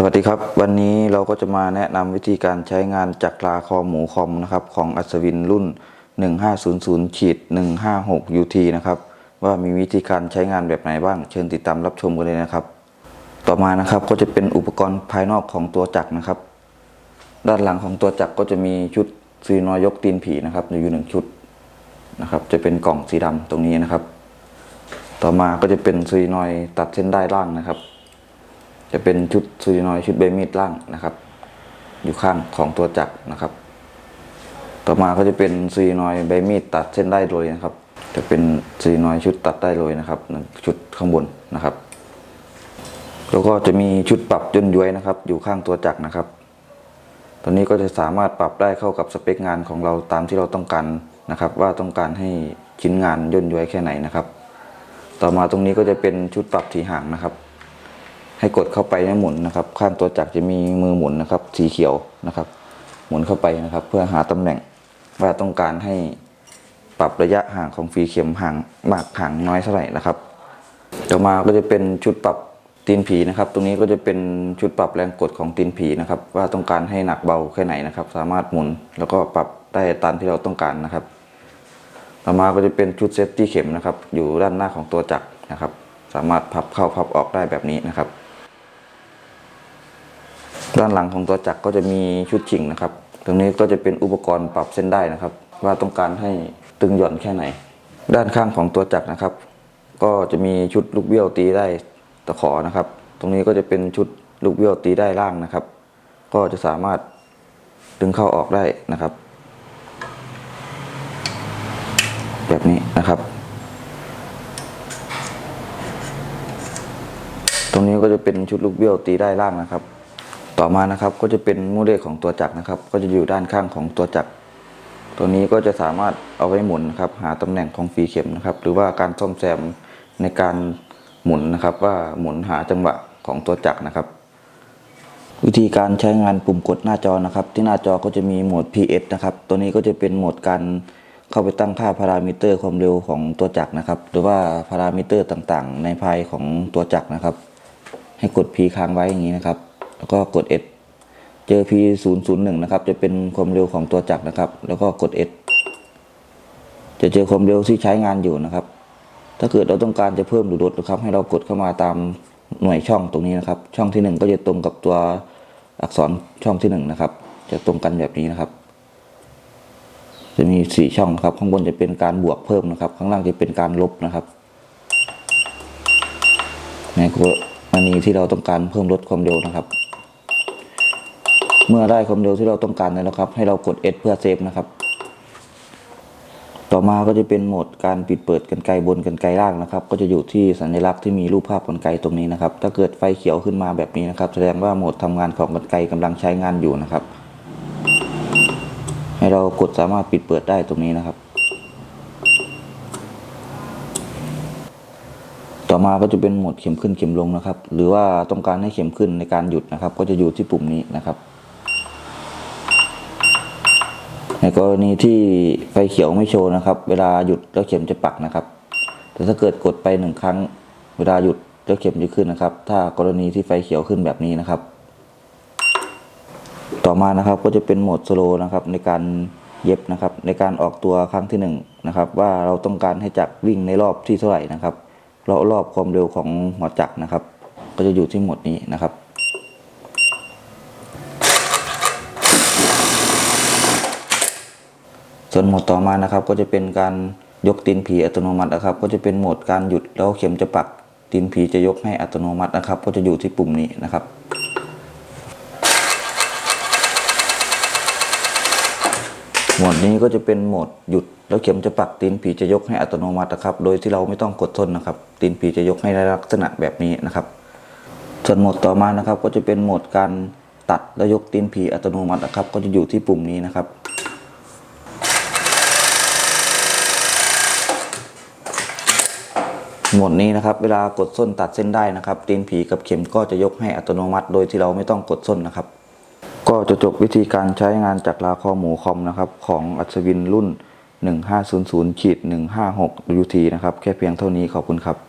สวัสดีครับ วันนี้เราก็จะมาแนะนำวิธีการใช้งานจักราคอหมูคอมนะครับของอัศวินรุ่น 1500ขีด156 UT นะครับว่ามีวิธีการใช้งานแบบไหนบ้าง เชิญติดตามรับชมกันเลยนะครับ ต่อมานะครับก็จะเป็นอุปกรณ์ภายนอกของตัวจักรนะครับ ด้านหลังของตัวจักรก็จะมีชุดซีนอยกตีนผีนะครับอยู่หนึ่งชุดนะครับ จะเป็นกล่องสีดำตรงนี้นะครับ ต่อมาก็จะเป็นซีนอยตัดเส้นได้ล่างนะครับ จะเป็นชุดซูรินอยชุดเบมีดล่างนะครับ อยู่ข้างของตัวจักรนะครับ ต่อมาก็จะเป็นซูรินอยเบมีดตัดเส้นได้โดยนะครับ จะเป็นซูรินอยชุดตัดได้โดยนะครับชุดข้างบนนะครับ แล้วก็จะมีชุดปรับย่นย้วยนะครับ อยู่ข้างตัวจักรนะครับ ตอนนี้ก็จะสามารถปรับได้เข้ากับสเปคงานของเราตามที่เราต้องการนะครับ ว่าต้องการให้ชิ้นงานย่นย้วยแค่ไหนนะครับ ต่อมาตรงนี้ก็จะเป็นชุดปรับถีห่างนะครับ ให้กดเข้าไปให้หมุนนะครับ ข้างตัวจักรจะมีมือหมุนนะครับ สีเขียวนะครับ หมุนเข้าไปนะครับ เพื่อหาตำแหน่งว่าต้องการให้ปรับระยะห่างของฝีเข็มห่างมากห่างน้อยเท่าไหร่นะครับต่อมาก็จะเป็นชุดปรับตีนผีนะครับ ตรงนี้ก็จะเป็นชุดปรับแรงกดของตีนผีนะครับ ว่าต้องการให้หนักเบาแค่ไหนนะครับ สามารถหมุนแล้วก็ปรับได้ตามที่เราต้องการนะครับ ต่อมาก็จะเป็นชุดเซฟตี้เข็มนะครับ อยู่ด้านหน้าของตัวจักรนะครับ สามารถพับเข้าพับออกได้แบบนี้นะครับ ด้านหลังของตัวจักรก็จะมีชุดฉิงนะครับ ตรงนี้ก็จะเป็นอุปกรณ์ปรับเส้นได้นะครับ ว่าต้องการให้ตึงหย่อนแค่ไหน ด้านข้างของตัวจักรนะครับ ก็จะมีชุดลูกเบี้ยวตีได้ตะขอนะครับ ตรงนี้ก็จะเป็นชุดลูกเบี้ยวตีได้ล่างนะครับ ก็จะสามารถดึงเข้าออกได้นะครับ แบบนี้นะครับ ตรงนี้ก็จะเป็นชุดลูกเบี้ยวตีได้ล่างนะครับ ต่อมานะครับก็จะเป็นมูเลขของตัวจักรนะครับ ก็จะอยู่ด้านข้างของตัวจักร ตัวนี้ก็จะสามารถเอาไว้หมุนนะครับ หาตำแหน่งของฝีเข็มนะครับ หรือว่าการซ่อมแซมในการหมุนนะครับ ว่าหมุนหาจังหวะของตัวจักรนะครับ วิธีการใช้งานปุ่มกดหน้าจอนะครับ ที่หน้าจอก็จะมีโหมด PS นะครับ ตัวนี้ก็จะเป็นโหมดการเข้าไปตั้งค่าพารามิเตอร์ความเร็วของตัวจักรนะครับ หรือว่าพารามิเตอร์ต่างๆ ในภายของตัวจักรนะครับ ให้กด P ค้างไว้อย่างนี้นะครับ แล้วก็กด S เจอ P 0 0 1นะครับ จะเป็นความเร็วของตัวจักรนะครับ แล้วก็กด S จะเจอความเร็วที่ใช้งานอยู่นะครับ ถ้าเกิดเราต้องการจะเพิ่มหรือลดนะครับ ให้เรากดเข้ามาตามหน่วยช่องตรงนี้นะครับ ช่องที่ 1 ก็จะตรงกับตัวอักษรช่องที่1นะครับ จะตรงกันแบบนี้นะครับ จะมีสี่ช่องครับ ข้างบนจะเป็นการบวกเพิ่มนะครับ ข้างล่างจะเป็นการลบนะครับในกรณีที่เราต้องการเพิ่มลดความเร็วนะครับ เมื่อได้ความเร็วที่เราต้องการแล้วครับ ให้เรากด S เพื่อเซฟนะครับ ต่อมาก็จะเป็นโหมดการปิดเปิดกันไกลบนกันไกลล่างนะครับ ก็จะอยู่ที่สัญลักษณ์ที่มีรูปภาพกันไกลตรงนี้นะครับ ถ้าเกิดไฟเขียวขึ้นมาแบบนี้นะครับ แสดงว่าโหมดทำงานของกันไกลกำลังใช้งานอยู่นะครับ ให้เรากดสามารถปิดเปิดได้ตรงนี้นะครับต่อมาก็จะเป็นโหมดเข็มขึ้นเข็มลงนะครับ หรือว่าต้องการให้เข็มขึ้นในการหยุดนะครับ ก็จะอยู่ที่ปุ่มนี้นะครับ ในกรณีที่ไฟเขียวไม่โชว์นะครับ เวลาหยุดแล้วเข็มจะปักนะครับ แต่ถ้าเกิดกดไปหนึ่งครั้ง เวลาหยุดแล้วเข็มจะขึ้นนะครับ ถ้ากรณีที่ไฟเขียวขึ้นแบบนี้นะครับ ต่อมานะครับก็จะเป็นโหมดสโลนะครับในการเย็บนะครับ ในการออกตัวครั้งที่หนึ่งนะครับ ว่าเราต้องการให้จักรวิ่งในรอบที่เท่าไหร่นะครับเรารอบความเร็วของหัวจักรนะครับ ก็จะอยู่ที่โหมดนี้นะครับ ส่วนโหมดต่อมานะครับ ก็จะเป็นการยกตีนผีอัตโนมัตินะครับ ก็จะเป็นโหมดการหยุดแล้วเข็มจะปักตีนผีจะยกให้อัตโนมัตินะครับ ก็จะอยู่ที่ปุ่มนี้นะครับโหมดนี้ก็จะเป็นโหมดหยุดแล้วเข็มจะปักตีนผีจะยกให้อัตโนมัตินะครับ โดยที่เราไม่ต้องกดทนนะครับ ตีนผีจะยกให้ในลักษณะแบบนี้นะครับ ส่วนโหมดต่อมานะครับ ก็จะเป็นโหมดการตัดแล้วยกตีนผีอัตโนมัตินะครับ ก็จะอยู่ที่ปุ่มนี้นะครับ หมดนี้นะครับ เวลากดส้นตัดเส้นได้นะครับตีนผีกับเข็มก็จะยกให้อัตโนมัติ โดยที่เราไม่ต้องกดส้นนะครับ ก็จะจบวิธีการใช้งานจากลาคอหมูคอมนะครับ ของอัศวินรุ่น 1500ขีด156 UT นะครับ แค่เพียงเท่านี้ขอบคุณครับ